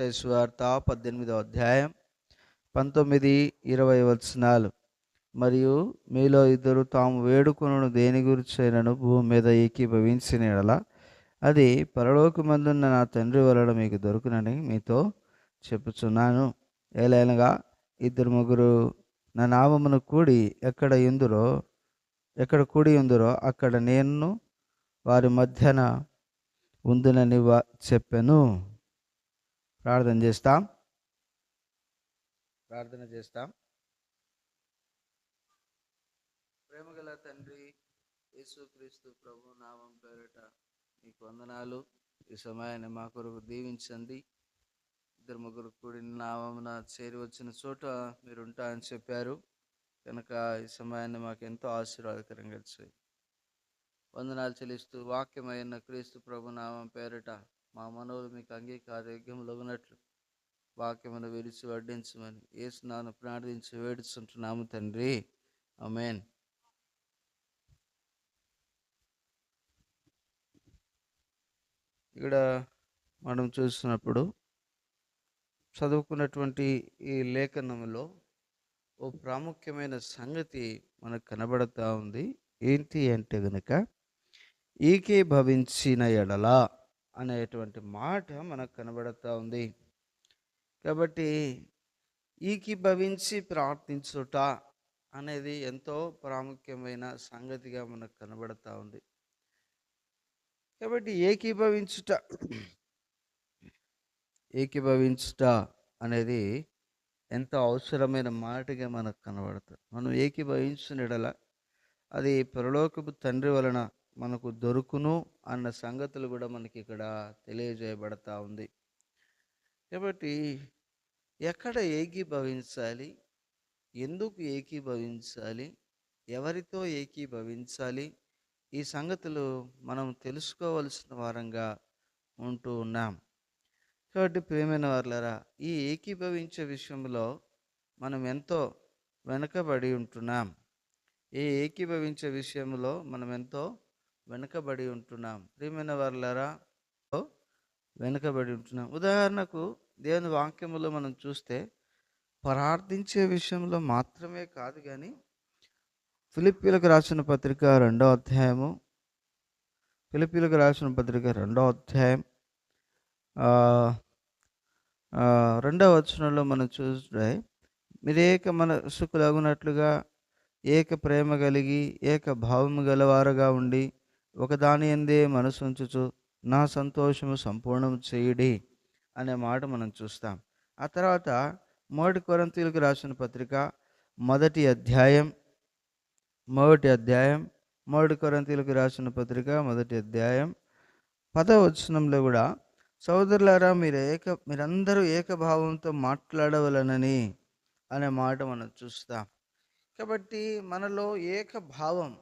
వార్త పద్దెనిమిదో అధ్యాయం పంతొమ్మిది ఇరవై వచనాలు. మరియు మీలో ఇద్దరు తాము వేడుకొనను దేని గురించైనను భూమి మీద ఏకీభవించిన ఎడలా అది పరలోకమందున్న నా తండ్రి వలన మీకు దొరుకునని మీతో చెప్పుచున్నాను. ఏలైనగా ఇద్దరు ముగ్గురు నా నామమును కూడి ఎక్కడ ఎందురో ఎక్కడ కూడి ఉందరో అక్కడ నేను వారి మధ్యన ఉందినని వా చెప్పాను. ప్రార్థన చేస్తాం. ప్రార్థన చేస్తాం. ప్రేమగల తండ్రి యేసుక్రీస్తు ప్రభు నామం పేరిట మీకు వందనాలు. ఈ సమయాన్ని మా కొరకు దీవించండి. ఇద్దరు ముగ్గురు కూడిన నామమున చేరి వచ్చిన చోట మీరు ఉంటా అని చెప్పారు. కనుక ఈ సమయాన్ని మాకు ఎంతో ఆశీర్వాదకరంగా వందనాలు చెల్లిస్తూ వాక్యమైన క్రీస్తు ప్రభు నామం పేరిట మా మనవులు మీకు అంగీకార ఉన్నట్లు వాక్యమును విడిచి వడ్డించమని ఏసునాను ప్రార్థించి వేడుచుంటున్నాము తండ్రి. అమేన్ ఇక్కడ మనం చూసినప్పుడు చదువుకున్నటువంటి ఈ లేఖనంలో ఓ ప్రాముఖ్యమైన సంగతి మనకు కనబడతా ఉంది. ఏంటి అంటే గనక ఈకే భవించిన ఎడల అనేటువంటి మాట మనకు కనబడతా ఉంది. కాబట్టి ఏకీభవించి ప్రార్థించుట అనేది ఎంతో ప్రాముఖ్యమైన సంగతిగా మనకు కనబడతా ఉంది. కాబట్టి ఏకీభవించుట ఏకీభవించుట అనేది ఎంతో అవసరమైన మాటగా మనకు కనబడుతుంది మనం ఏకీభవించిన ఎడల అది పరలోకపు తండ్రి వలన మనకు దొరుకును అన్న సంగతులు కూడా మనకి ఇక్కడ తెలియజేయబడతా ఉంది. కాబట్టి ఎక్కడ ఏకీభవించాలి? ఎందుకు ఏకీభవించాలి? ఎవరితో ఏకీభవించాలి? ఈ సంగతులు మనం తెలుసుకోవలసిన వారంగా ఉంటూ ఉన్నాం. కాబట్టి ప్రేమైన వర్లరా ఈ ఏకీభవించే విషయంలో మనం ఎంతో వెనకబడి ఉంటున్నాం. ఈ ఏకీభవించే విషయంలో మనం ఎంతో వెనుకబడి ఉంటున్నాం. ప్రియమైన వర్లరా వెనుకబడి ఉంటున్నాం. ఉదాహరణకు దేవుని వాక్యములో మనం చూస్తే ప్రార్థించే విషయంలో మాత్రమే కాదు కానీ ఫిలిప్పీలకు రాసిన పత్రిక రెండో అధ్యాయము ఫిలిపీలకు రాసిన పత్రిక రెండో అధ్యాయం రెండవ వచనంలో మనం చూస్తే మీరు ఏక మనసుకులగునట్లుగా ఏక ప్రేమ కలిగి ఏక భావము గలవారుగా ఉండి ఒకదాని ఎందే మనసు ఉంచుచు నా సంతోషము సంపూర్ణం చేయుడి అనే మాట మనం చూస్తాం. ఆ తర్వాత మొదటి కొరంతీలకు రాసిన పత్రిక మొదటి అధ్యాయం మొదటి అధ్యాయం మొదటి కొరంతీలకు రాసిన పత్రిక మొదటి అధ్యాయం పదవచనంలో కూడా సోదరులారా మీరు ఏక మీరందరూ ఏకభావంతో మాట్లాడవలనని అనే మాట మనం చూస్తాం. కాబట్టి మనలో ఏకభావం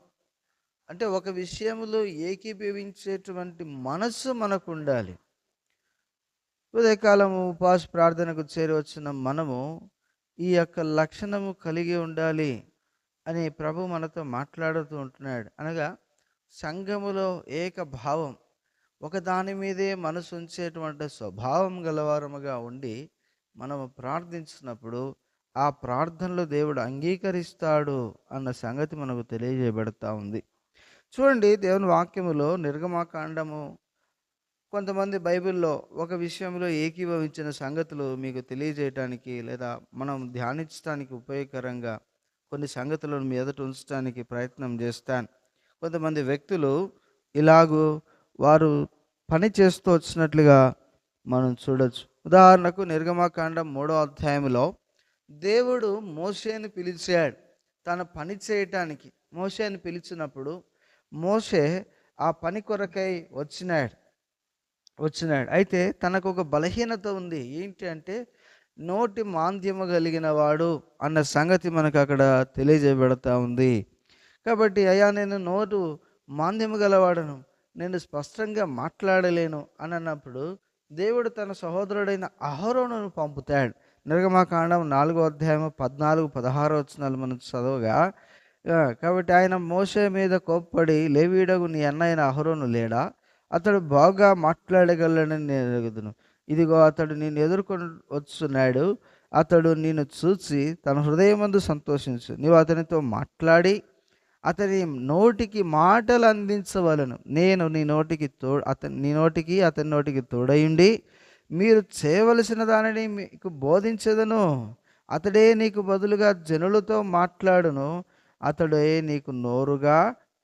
అంటే ఒక విషయంలో ఏకీభవించేటువంటి మనస్సు మనకు ఉండాలి ఉదయకాలము ఉపవాస ప్రార్థనకు చేరవచ్చిన మనము ఈ యొక్క లక్షణము కలిగి ఉండాలి అని ప్రభు మనతో మాట్లాడుతూ ఉంటున్నాడు. అనగా సంఘములో ఏకభావం ఒక దాని మీదే మనసు ఉంచేటువంటి స్వభావం గలవారముగా ఉండి మనము ప్రార్థించినప్పుడు ఆ ప్రార్థనలో దేవుడు అంగీకరిస్తాడు అన్న సంగతి మనకు తెలియజేయబడతా ఉంది. చూడండి దేవుని వాక్యములో నిర్గమాకాండము. కొంతమంది బైబిల్లో ఒక విషయంలో ఏకీభవించిన సంగతులు మీకు తెలియజేయటానికి లేదా మనం ధ్యానించడానికి ఉపయోగకరంగా కొన్ని సంగతులను మీ ఎదుట ఉంచడానికి ప్రయత్నం చేస్తాను. కొంతమంది వ్యక్తులు ఇలాగూ వారు పని చేస్తూ వచ్చినట్లుగా మనం చూడొచ్చు. ఉదాహరణకు నిర్గమాకాండం మూడో అధ్యాయంలో దేవుడు మోషేని పిలిచాడు. తన పని చేయటానికి మోసేని పిలిచినప్పుడు మోషే ఆ పని కొరకై వచ్చినాడు. వచ్చినాడు. అయితే తనకు ఒక బలహీనత ఉంది. ఏంటి అంటే నోటి మాంద్యము కలిగిన వాడు అన్న సంగతి మనకు అక్కడ తెలియజేయబడతా ఉంది. కాబట్టి అయ్యా నేను నోటు మాంద్యము గలవాడను. నేను స్పష్టంగా మాట్లాడలేను అని అన్నప్పుడు దేవుడు తన సహోదరుడైన అహరోనును పంపుతాడు. నిర్గమాకాండం నాలుగో అధ్యాయం పద్నాలుగు పదహారో వచనాలు మనం చదవగా కాబట్టి ఆయన మోసే మీద కోప్పడి లేవీడగు నీ అన్నయ్యన అహరోను లేడా? అతడు బాగా మాట్లాడగలడని నేను ఎరుగుదును. ఇదిగో అతడు నిన్ను ఎదుర్కొని వచ్చున్నాడు. అతడు నిన్ను చూసి తన హృదయమందు సంతోషించు. నీవు అతనితో మాట్లాడి అతని నోటికి మాటలు అందించవలను. నేను నీ నోటికి తో అతని నీ నోటికి అతని నోటికి తోడయుండి మీరు చేయవలసిన దానిని మీకు బోధించదను. అతడే నీకు బదులుగా జనులతో మాట్లాడును. అతడే నీకు నోరుగా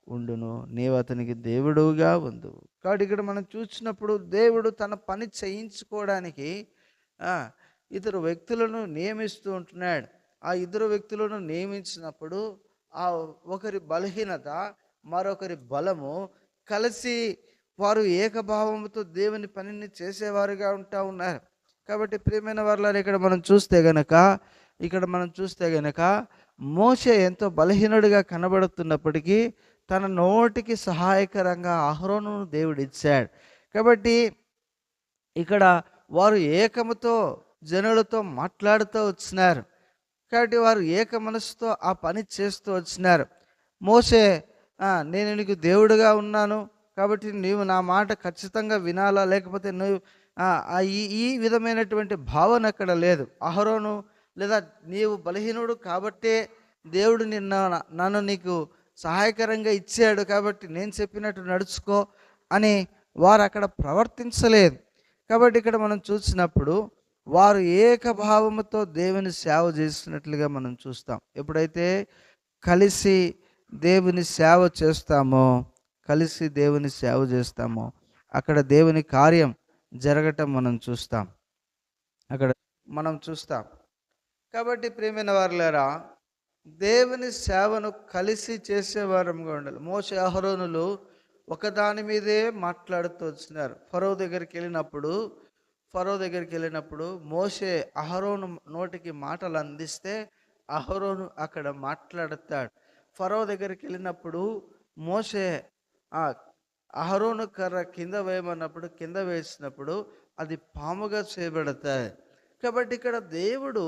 ఉండును. నీవు అతనికి దేవుడుగా ఉండు. కాబట్టి ఇక్కడ మనం చూసినప్పుడు దేవుడు తన పని చేయించుకోవడానికి ఇద్దరు వ్యక్తులను నియమిస్తూ ఉంటున్నాడు. ఆ ఇద్దరు వ్యక్తులను నియమించినప్పుడు ఆ ఒకరి బలహీనత మరొకరి బలము కలిసి వారు ఏకభావంతో దేవుని పనిని చేసేవారుగా ఉంటా ఉన్నారు. కాబట్టి ప్రియమైన వారిలో ఇక్కడ మనం చూస్తే గనక ఇక్కడ మనం చూస్తే గనక మోషే ఎంతో బలహీనుడిగా కనబడుతున్నప్పటికీ తన నోటికి సహాయకరంగా అహరోను దేవుడు ఇచ్చాడు. కాబట్టి ఇక్కడ వారు ఏకముతో జనులతో మాట్లాడుతూ వచ్చినారు. కాబట్టి వారు ఏక మనసుతో ఆ పని చేస్తూ వచ్చినారు. మోసే నేను నీకు దేవుడుగా ఉన్నాను. కాబట్టి నీవు నా మాట ఖచ్చితంగా వినాలా? లేకపోతే నువ్వు ఆ, ఈ ఈ విధమైనటువంటి భావన అక్కడ లేదు. అహరోను లేదా నీవు బలహీనుడు కాబట్టే దేవుడు నిన్న నన్ను నీకు సహాయకరంగా ఇచ్చాడు కాబట్టి నేను చెప్పినట్టు నడుచుకో అని వారు అక్కడ ప్రవర్తించలేదు. కాబట్టి ఇక్కడ మనం చూసినప్పుడు వారు ఏకభావముతో దేవుని సేవ చేసినట్లుగా మనం చూస్తాం. ఎప్పుడైతే కలిసి దేవుని సేవ చేస్తామో కలిసి దేవుని సేవ చేస్తామో అక్కడ దేవుని కార్యం జరగటం మనం చూస్తాం. అక్కడ మనం చూస్తాం. కాబట్టి ప్రేమైన వారులారా దేవుని సేవను కలిసి చేసేవారంగా ఉండాలి. మోస అహరోనులు ఒకదాని మీదే మాట్లాడుతూ వచ్చినారు. ఫరో దగ్గరికి వెళ్ళినప్పుడు ఫరో దగ్గరికి వెళ్ళినప్పుడు మోసే అహరోను నోటికి మాటలు అందిస్తే అహరోను అక్కడ మాట్లాడతాడు. ఫరో దగ్గరికి వెళ్ళినప్పుడు మోసే అహరోను కర్ర కింద వేయమన్నప్పుడు కింద వేసినప్పుడు అది పాముగా చేయబడతాయి. కాబట్టి ఇక్కడ దేవుడు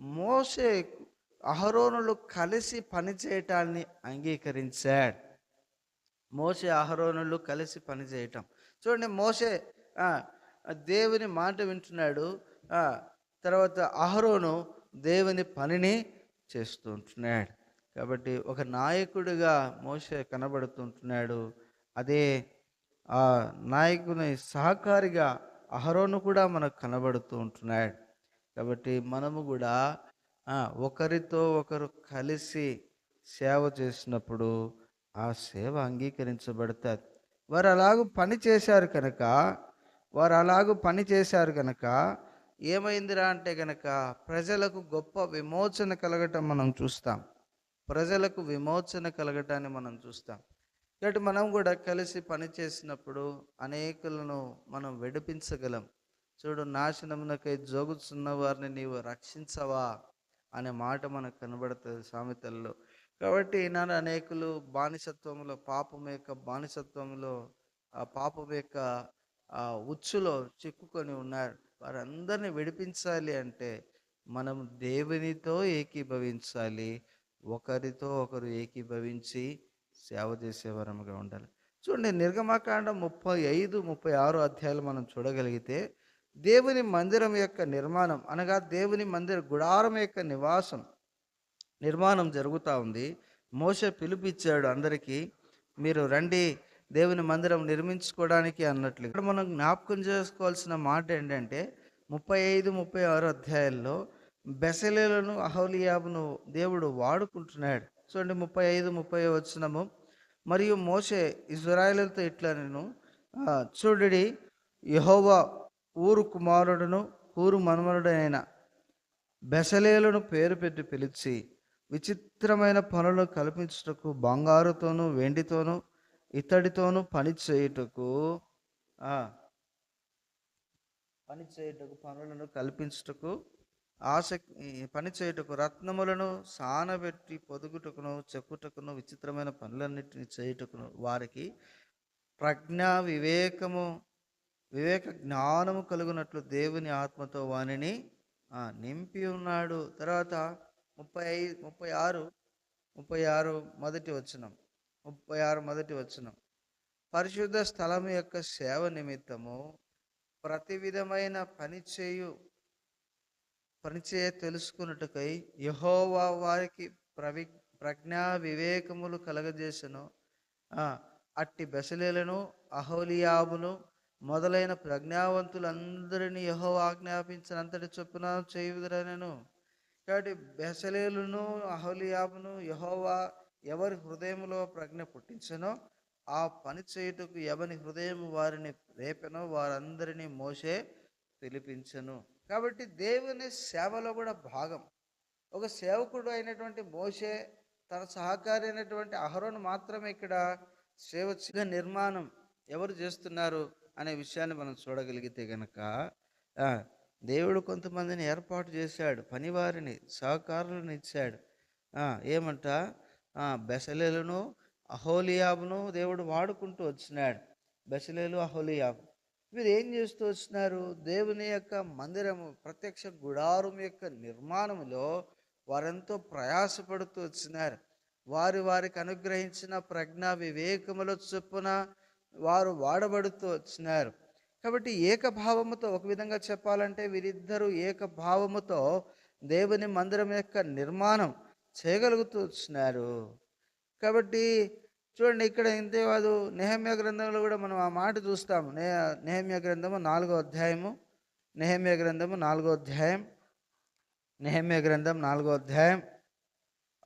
మోసే అహరోనులు కలిసి పని చేయటాన్ని అంగీకరించాడు. మోసే అహరోనులు కలిసి పని చేయటం. చూడండి మోసే దేవుని మాట వింటున్నాడు. తర్వాత అహరోను దేవుని పనిని చేస్తుంటున్నాడు. కాబట్టి ఒక నాయకుడిగా మోసే కనబడుతుంటున్నాడు. అదే ఆ నాయకుని సహకారిగా అహరోను కూడా మనకు కనబడుతూ ఉంటున్నాడు. కాబట్టి మనము కూడా ఒకరితో ఒకరు కలిసి సేవ చేసినప్పుడు ఆ సేవ అంగీకరించబడుతుంది వారు అలాగూ పని చేశారు కనుక వారు అలాగూ పని చేశారు కనుక ఏమైందిరా అంటే కనుక ప్రజలకు గొప్ప విమోచన కలగటం మనం చూస్తాం. ప్రజలకు విమోచన కలగటాన్ని మనం చూస్తాం. కాబట్టి మనం కూడా కలిసి పని చేసినప్పుడు అనేకులను మనం విడిపించగలం. చూడు నాశనమునకై జోగుతున్న వారిని నీవు రక్షించవా అనే మాట మనకు కనబడుతుంది సామెతల్లో. కాబట్టి ఈనాడు అనేకులు బానిసత్వంలో పాపం యొక్క బానిసత్వంలో ఆ పాపం యొక్క ఆ ఉచ్చులో చిక్కుకొని ఉన్నారు. వారందరిని విడిపించాలి అంటే మనం దేవునితో ఏకీభవించాలి. ఒకరితో ఒకరు ఏకీభవించి సేవ చేసేవరముగా ఉండాలి. చూడండి నిర్గమాకాండం ముప్పై ఐదు ముప్పై ఆరు అధ్యాయాలు మనం చూడగలిగితే దేవుని మందిరం యొక్క నిర్మాణం అనగా దేవుని మందిర గుడారం యొక్క నివాసం నిర్మాణం జరుగుతూ ఉంది. మోస పిలిపిచ్చాడు అందరికీ మీరు రండి దేవుని మందిరం నిర్మించుకోవడానికి అన్నట్లు. ఇక్కడ మనం జ్ఞాపకం చేసుకోవాల్సిన మాట ఏంటంటే ముప్పై ఐదు ముప్పై ఆరు అధ్యాయాల్లో బెసలేలను అహోలియాబును దేవుడు వాడుకుంటున్నాడు. చూడండి ముప్పై ఐదు ముప్పై వచ్చినము మరియు మోసే ఇజ్రాయిలతో ఇట్లా నేను చూడడి యహోవా ఊరు కుమారుడును ఊరు మనుమరుడైన బెసలేలను పేరు పెట్టి పిలిచి విచిత్రమైన పనులు కల్పించుటకు బంగారుతోనూ వెండితోనూ ఇత్తడితోనూ పని చేయుటకు పని చేయుటకు పనులను కల్పించుటకు ఆసక్తి పని చేయుటకు రత్నములను సానబెట్టి పొదుగుటకును చెక్కుటకును విచిత్రమైన పనులన్నిటిని చేయుటకును వారికి ప్రజ్ఞ వివేకము వివేక జ్ఞానము కలుగునట్లు దేవుని ఆత్మతో వాణిని నింపి ఉన్నాడు. తర్వాత ముప్పై ఐదు ముప్పై ఆరు ముప్పై ఆరు మొదటి వచనం ముప్పై ఆరు మొదటి వచనం. పరిశుద్ధ స్థలం యొక్క సేవ నిమిత్తము ప్రతి విధమైన పనిచేయు పనిచేయ తెలుసుకున్నట్టుకై యహోవా వారికి ప్రవి ప్రజ్ఞా వివేకములు కలగజేసను. అట్టి బెసలేలను అహోలియాబును మొదలైన ప్రజ్ఞావంతులందరినీ యహో ఆజ్ఞాపించినంతటి చొప్పున చేయుదురనను. కాబట్టి బెసలేలును అహోలియాబును యహోవా ఎవరి హృదయములో ప్రజ్ఞ పుట్టించనో ఆ పని చేయుటకు ఎవని హృదయం వారిని రేపెనో వారందరినీ మోసే పిలిపించను కాబట్టి దేవుని సేవలో కూడా భాగం. ఒక సేవకుడు అయినటువంటి మోషే తన సహకారి అయినటువంటి అహరోను మాత్రమే ఇక్కడ సేవ నిర్మాణం ఎవరు చేస్తున్నారు? అనే విషయాన్ని మనం చూడగలిగితే గనక దేవుడు కొంతమందిని ఏర్పాటు చేశాడు పనివారిని సహకారులను ఇచ్చాడు. ఏమంట? బెసలేలను అహోలియాబును దేవుడు వాడుకుంటూ వచ్చినాడు. బెసలేలు అహోలియాబు. వీరు ఏం చేస్తూ వచ్చినారు? దేవుని యొక్క మందిరము ప్రత్యక్ష గుడారం యొక్క నిర్మాణములో వారెంతో ప్రయాసపడుతూ వచ్చినారు. వారి వారికి అనుగ్రహించిన ప్రజ్ఞా వివేకముల చొప్పున వారు వాడబడుతూ వచ్చినారు. కాబట్టి ఏకభావముతో ఒక విధంగా చెప్పాలంటే వీరిద్దరూ ఏకభావముతో దేవుని మందిరం యొక్క నిర్మాణం చేయగలుగుతూ వచ్చినారు. కాబట్టి చూడండి ఇక్కడ ఇంతే కాదు నెహమ్య గ్రంథంలో కూడా మనం ఆ మాట చూస్తాము. నే నెహమ్య గ్రంథము నాలుగో అధ్యాయము నెహమ్య గ్రంథము నాలుగో అధ్యాయం నెహమ్య గ్రంథం నాలుగో అధ్యాయం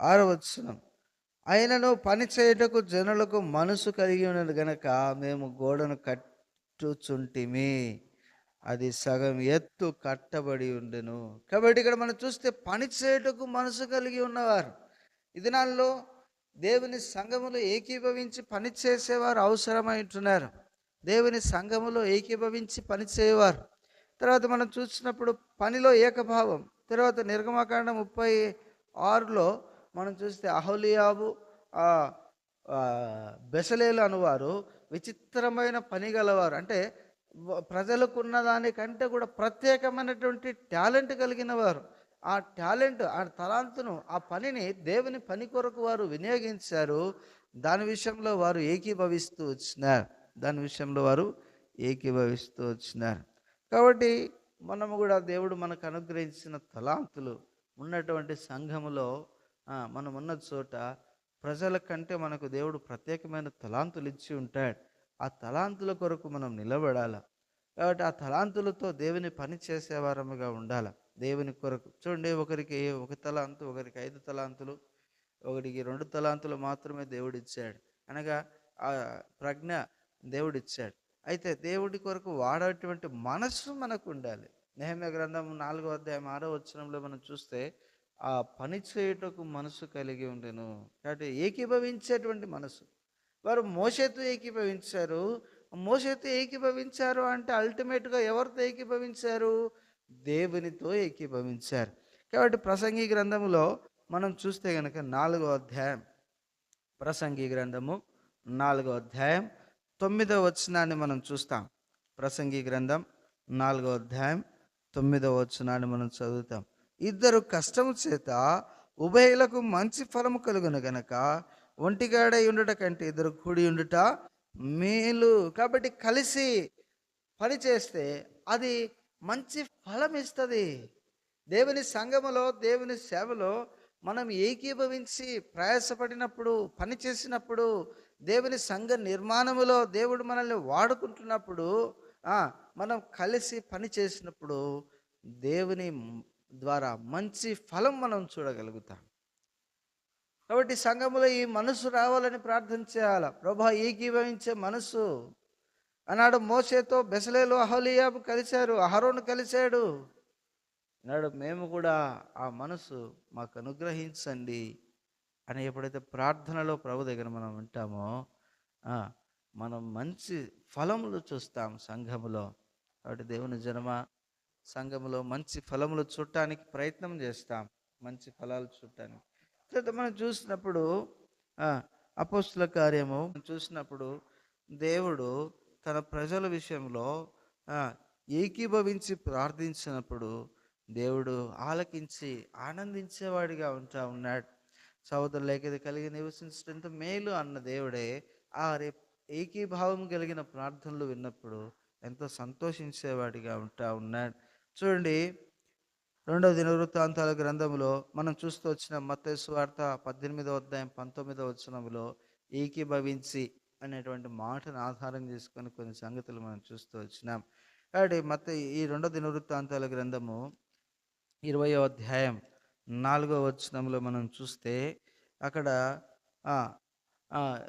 ఆరో వచనం. ఆయనను పని చేయుటకు జనులకు మనసు కలిగి ఉన్నది గనక మేము గోడను కట్టుచుంటిమి. అది సగం ఎత్తు కట్టబడి ఉండెను. కాబట్టి ఇక్కడ మనం చూస్తే పని చేయుటకు మనసు కలిగి ఉన్నవారు. ఈ దినాల్లో దేవుని సంఘములో ఏకీభవించి పని చేసేవారు అవసరమై ఉంటున్నారు దేవుని సంఘములో ఏకీభవించి పని చేయవారు. తర్వాత మనం చూసినప్పుడు పనిలో ఏకభావం. తర్వాత నిర్గమకాండ ముప్పై ఆరులో మనం చూస్తే అహోలియాబు బెసలేలు అనువారు విచిత్రమైన పని గలవారు. అంటే ప్రజలకున్న ప్రజలకు దానికంటే కూడా ప్రత్యేకమైనటువంటి టాలెంట్ కలిగిన వారు. ఆ టాలెంట్ ఆ తలాంతును ఆ పనిని దేవుని పని కొరకు వారు వినియోగించారు. దాని విషయంలో వారు ఏకీభవిస్తూ వచ్చినారు. దాని విషయంలో వారు ఏకీభవిస్తూ వచ్చినారు. కాబట్టి మనము కూడా దేవుడు మనకు అనుగ్రహించిన తలాంతులు ఉన్నటువంటి సంఘములో మనం ఉన్న చోట ప్రజల కంటే మనకు దేవుడు ప్రత్యేకమైన తలాంతులు ఇచ్చి ఉంటాడు. ఆ తలాంతుల కొరకు మనం నిలబడాల? కాబట్టి ఆ తలాంతులతో దేవుని పని చేసేవారముగా ఉండాలి? దేవుని కొరకు. చూడండి ఒకరికి ఒక తలాంతు ఒకరికి ఐదు తలాంతులు ఒకరికి రెండు తలాంతులు మాత్రమే దేవుడు ఇచ్చాడు. అనగా ఆ ప్రజ్ఞ దేవుడు ఇచ్చాడు అయితే దేవుడి కొరకు వాడేటువంటి మనస్సు మనకు ఉండాలి. నేహమ్య గ్రంథం నాలుగో అధ్యాయం ఆరో వచ్చినంలో మనం చూస్తే ఆ పని చేయుటకు మనసు కలిగి ఉండెను. కాబట్టి ఏకీభవించేటువంటి మనసు. వారు మోసతో ఏకీభవించారు. మోసతో ఏకీభవించారు అంటే అల్టిమేట్గా ఎవరితో ఏకీభవించారు? దేవునితో ఏకీభవించారు. కాబట్టి ప్రసంగి గ్రంథములో మనం చూస్తే కనుక నాలుగో అధ్యాయం. ప్రసంగి గ్రంథము నాలుగో అధ్యాయం తొమ్మిదో వచనాన్ని మనం చూస్తాం. ప్రసంగి గ్రంథం నాలుగో అధ్యాయం తొమ్మిదో వచనాన్ని మనం చదువుతాం. ఇద్దరు కష్టము చేత ఉభయులకు మంచి ఫలము కలుగును గనక ఒంటిగాడై ఉండుట కంటే ఇద్దరు కూడి ఉండుట మేలు. కాబట్టి కలిసి పని చేస్తే అది మంచి ఫలం ఇస్తుంది దేవుని సంఘములో దేవుని సేవలో మనం ఏకీభవించి ప్రయాసపడినప్పుడు పని చేసినప్పుడు దేవుని సంఘ నిర్మాణములో దేవుడు మనల్ని వాడుకుంటున్నప్పుడు మనం కలిసి పని చేసినప్పుడు దేవుని ద్వారా మంచి ఫలం మనం చూడగలుగుతాం. కాబట్టి సంఘములో ఈ మనసు రావాలని ప్రార్థన చేయాలి? ప్రభా ఏకీభవించే మనసు. అన్నాడు మోసేతో బెసలేలు అహోలియాబు కలిశారు అహరోను కలిశాడు. అన్నాడు మేము కూడా ఆ మనసు మాకు అనుగ్రహించండి అని ఎప్పుడైతే ప్రార్థనలో ప్రభు దగ్గర మనం ఉంటామో మనం మంచి ఫలములు చూస్తాం సంఘములో. కాబట్టి దేవుని జన్మ సంఘములో మంచి ఫలములు చూడటానికి ప్రయత్నం చేస్తాం. మంచి ఫలాలు చూడటానికి. తర్వాత మనం చూసినప్పుడు అపోస్తుల కార్యము చూసినప్పుడు దేవుడు తన ప్రజల విషయంలో ఏకీభవించి ప్రార్థించినప్పుడు దేవుడు ఆలకించి ఆనందించేవాడిగా ఉంటా ఉన్నాడు. సహోదరులు ఏకది కలిగి నివసించడంతో మేలు అన్న దేవుడే ఆ రే ఏకీభావం కలిగిన ప్రార్థనలు విన్నప్పుడు ఎంతో సంతోషించేవాడిగా ఉంటా ఉన్నాడు. చూడండి రెండవ దినవృత్తాంతాల గ్రంథంలో మనం చూస్తూ వచ్చిన మత్తయి వార్త పద్దెనిమిదవ అధ్యాయం పంతొమ్మిదవ వచనంలో ఏకీభవించి అనేటువంటి మాటను ఆధారం చేసుకొని కొన్ని సంగతులు మనం చూస్తూ వచ్చినాం. కాబట్టి మత ఈ రెండో దినవృత్తాంతాల గ్రంథము ఇరవయో అధ్యాయం నాలుగో వచనంలో మనం చూస్తే అక్కడ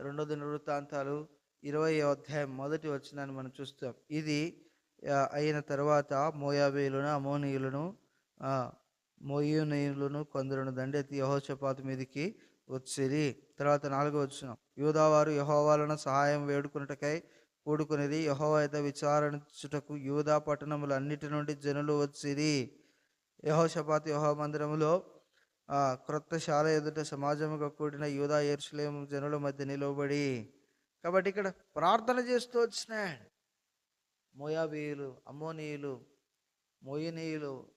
రెండో దినవృత్తాంతాలు ఇరవై అధ్యాయం మొదటి వచనాన్ని మనం చూస్తాం. ఇది అయిన తర్వాత మోయాబీలను అమోనీయులను ఆ, మోయూనీయులను కొందరును దండెత్తి యహోషపాతు మీదికి వచ్చిరి. తర్వాత నాలుగో వచ్చిన యూదావారు యహోవాలను సహాయం వేడుకున్నటకై కూడుకునేది యహోవైత విచారించుటకు యూదా పట్టణములన్నిటి నుండి జనులు వచ్చిరి. యహోషపాతి యహో మందిరములో క్రొత్త శాల ఎదుట సమాజముగా కూడిన యూదా ఎరుసలేం జనుల మధ్య నిలవబడి. కాబట్టి ఇక్కడ ప్రార్థన చేస్తూ వచ్చినాడు. మోయాబీయులు అమ్మోనీయులు మోయనీయులు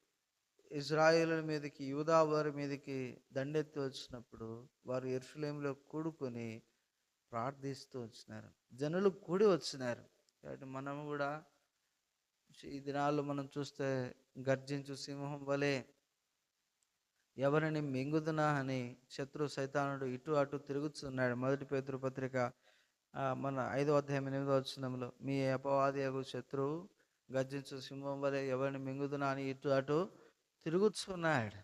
ఇజ్రాయిల్ మీదకి యూదా వారి మీదకి దండెత్తి వచ్చినప్పుడు వారు ఎరుసలేంలో కూడుకొని ప్రార్థిస్తూ వచ్చినారు. జనులు కూడి వచ్చినారు. కాబట్టి మనము కూడా ఈ దినాల్లో మనం చూస్తే గర్జించు సింహం వలె ఎవరిని మింగుదునా అని శత్రు సైతానుడు ఇటు అటు తిరుగుతున్నాడు. మొదటి పేతృపత్రిక పత్రిక మన ఐదో అధ్యాయం ఎనిమిదో వచ్చినంలో మీ అపవాది శత్రువు గర్జించు సింహం వలె ఎవరిని మింగుదునా అని ఇటు అటు తిరుగుతున్నాడు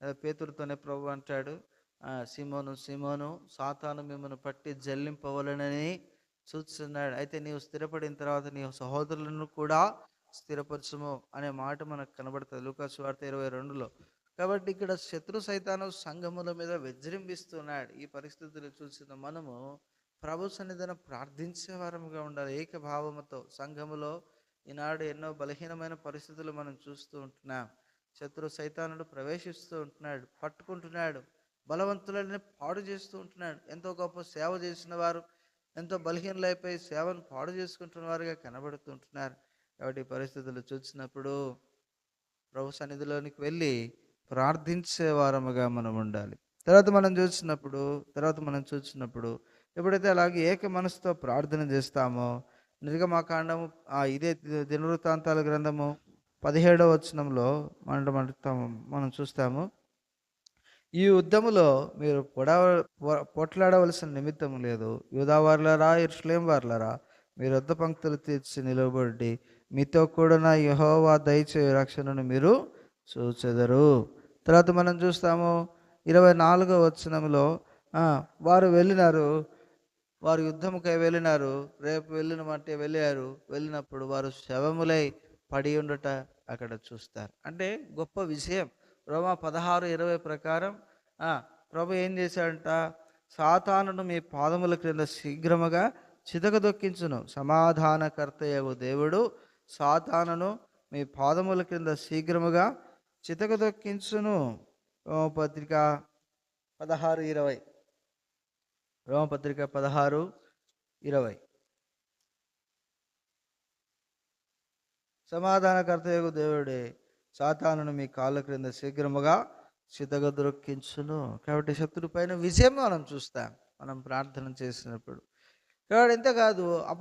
అదే పేతురుతోనే ప్రభు అంటాడు ఆ, సిమోను సిమోను సాతాను మిమ్మల్ని పట్టి జల్లింపవలనని చూస్తున్నాడు అయితే నీవు స్థిరపడిన తర్వాత నీ సహోదరులను కూడా స్థిరపరచము అనే మాట మనకు కనబడుతుంది లూకాసు వార్త ఇరవై రెండులో. కాబట్టి ఇక్కడ శత్రు సైతాను సంఘముల మీద విజృంభిస్తున్నాడు ఈ పరిస్థితులు చూసిన మనము ప్రభు సన్నిధిన ప్రార్థించే వారముగా ఉండాలి. ఏకభావముతో సంఘములో ఈనాడు ఎన్నో బలహీనమైన పరిస్థితులు మనం చూస్తూ ఉంటున్నాం. శత్రు సైతానుడు ప్రవేశిస్తూ ఉంటున్నాడు పట్టుకుంటున్నాడు బలవంతులని పాడు చేస్తూ ఉంటున్నాడు. ఎంతో గొప్ప సేవ చేసిన వారు ఎంతో బలహీనలైపోయి సేవను పాడు చేసుకుంటున్న వారుగా కనబడుతుంటున్నారు కాబట్టి పరిస్థితులు చూసినప్పుడు ప్రభు సన్నిధిలోనికి వెళ్ళి ప్రార్థించే వారముగా మనం ఉండాలి. తర్వాత మనం చూసినప్పుడు తర్వాత మనం చూసినప్పుడు ఎప్పుడైతే అలాగే ఏక మనసుతో ప్రార్థన చేస్తామో నిర్గమాకాండము ఆ ఇదే దినవృత్తాంతాల గ్రంథము పదిహేడవ వచనంలో మనం మనం మనం చూస్తాము. ఈ యుద్ధములో మీరు పొడవ పొట్లాడవలసిన నిమిత్తం లేదు. యూదావార్లరా ఇర్ష్లేం వార్లరా మీరు యుద్ధ పంక్తులు తీర్చి నిలబడి మీతో కూడిన యహోవా దయచే రక్షణను మీరు చూచెదరు. తర్వాత మనం చూస్తాము ఇరవై నాలుగో వచనంలో వారు వెళ్ళినారు వారు యుద్ధముకై వెళ్ళినారు. రేపు వెళ్ళిన మట్టి వెళ్ళారు. వెళ్ళినప్పుడు వారు శవములై పడి ఉండట అక్కడ చూస్తారు. అంటే గొప్ప విషయం. రోమా పదహారు ఇరవై ప్రకారం ప్రభు ఏం చేశాడంట? సాతానును మీ పాదముల క్రింద శీఘ్రముగా చితకదొక్కించును సమాధానకర్తయగు దేవుడు సాతానును మీ పాదముల క్రింద శీఘ్రముగా చితకదొక్కించును పత్రిక పదహారు ఇరవై. రోమపత్రిక పదహారు ఇరవై. సమాధానకర్తయగు దేవుడే సాతానును మీ కాళ్ళ క్రింద శీఘ్రముగా చితగదొక్కించును కాబట్టి శత్రు పైన విజయం మనం చూస్తాం. మనం ప్రార్థన చేసినప్పుడు. కాబట్టి ఇంతకాదు అపో